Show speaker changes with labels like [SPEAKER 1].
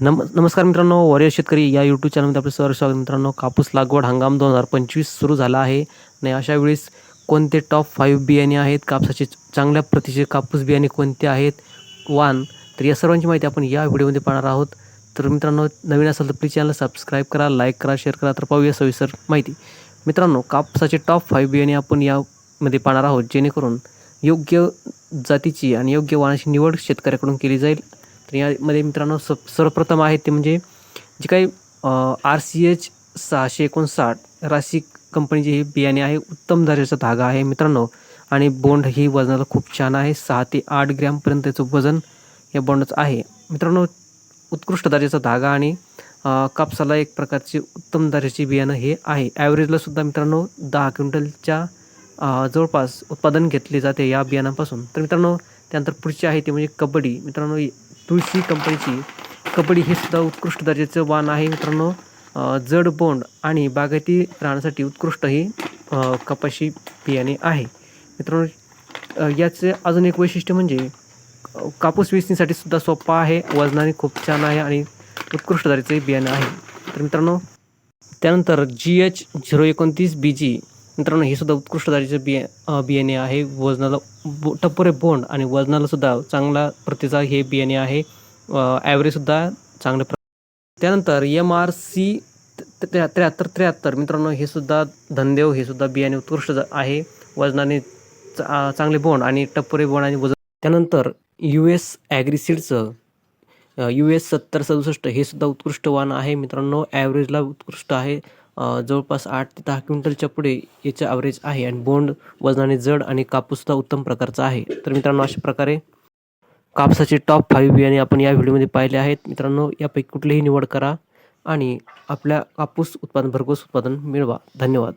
[SPEAKER 1] नम नमस्कार मित्रांनो वॉरियर शेतकरी या यूट्यूब चॅनलमध्ये आपलं सर स्वागत मित्रांनो कापूस लागवड हंगाम दोन हजार पंचवीस सुरू झाला आहे. आणि अशा वेळेस कोणते टॉप फाईव्ह बियाणे आहेत? कापसाचे चांगल्या प्रतीचे कापूस बियाणे कोणते आहेत? वान. तर या सर्वांची माहिती आपण या व्हिडिओमध्ये पाहणार आहोत. तर मित्रांनो नवीन असेल तर प्लीज चॅनल सबस्क्राईब करा लाईक करा शेअर करा तर पाहूया सविस्तर माहिती. मित्रांनो कापसाचे टॉप फाईव्ह बियाणे आपण यामध्ये पाहणार आहोत जेणेकरून योग्य जातीची आणि योग्य वाणाची निवड शेतकऱ्याकडून केली जाईल. तर यामध्ये मित्रांनो स सर्वप्रथम आहे ते म्हणजे जे काही आर सी एच सहाशे एकोणसाठ राशी कंपनीची हे बियाणे आहे उत्तम दर्जाचा धागा आहे मित्रांनो. आणि बोंड ही वजनाला खूप छान आहे सहा ते आठ ग्रॅमपर्यंत त्याचं वजन या बोंडाचं आहे. मित्रांनो उत्कृष्ट दर्जाचा धागा आणि कापसाला एक प्रकारचे उत्तम दर्जाची बियाणं हे आहे. ॲव्हरेजला सुद्धा मित्रांनो दहा क्विंटलच्या जवळपास उत्पादन घेतले जाते या बियाणांपासून. तर मित्रांनो त्यानंतर पुढचे आहे ते म्हणजे कबड्डी. मित्रांनो तुळशी कंपनीची. कबड्डी हे सुद्धा उत्कृष्ट दर्जाचं वाण आहे मित्रांनो. जड बोंड आणि बागायती राहण्यासाठी उत्कृष्ट ही कपाशी बियाणे आहे. मित्रांनो याचे अजून एक वैशिष्ट्य म्हणजे कापूस वेचणीसाठी सुद्धा सोपा आहे वजनाने खूप छान आहे आणि उत्कृष्ट दर्जाचे बियाणं आहे. तर मित्रांनो त्यानंतर जी एच झिरो एकोणतीस बी जी मित्रांनो हे सुद्धा उत्कृष्ट दर्जाचे बिया बियाणे आहे. वजनाला बो बोंड आणि वजनाला सुद्धा चांगला प्रतीचा हे बियाणे आहे. ॲव्हरेजसुद्धा चांगल्या प्र त्यानंतर एम आर सी त्र्याहत्तर त्र्याहत्तर. मित्रांनो हे सुद्धा धनदेव हे सुद्धा बियाणे उत्कृष्ट आहे. वजनाने चा- चांगले बोंड आणि टप्परे बोंड आणि वजन त्यानंतर यू एस ॲग्रिसीडचं यू एस सत्तर सदुसष्ट. हे सुद्धा उत्कृष्ट वाण आहे. मित्रांनो ॲव्हरेजला उत्कृष्ट आहे. जवळपास आठ ते दहा क्विंटलच्या पुढे याचे ॲव्हरेज आहे आणि बोंड वजनाने जड आणि कापूससुद्धा उत्तम प्रकारचा आहे. तर मित्रांनो अशा प्रकारे कापसाचे टॉप फाईव्ह बियाणे आपण या व्हिडिओमध्ये पाहिले आहेत. मित्रांनो यापैकी कुठलीही निवड करा आणि आपल्या कापूस उत्पादन भरघोस उत्पादन मिळवा. धन्यवाद.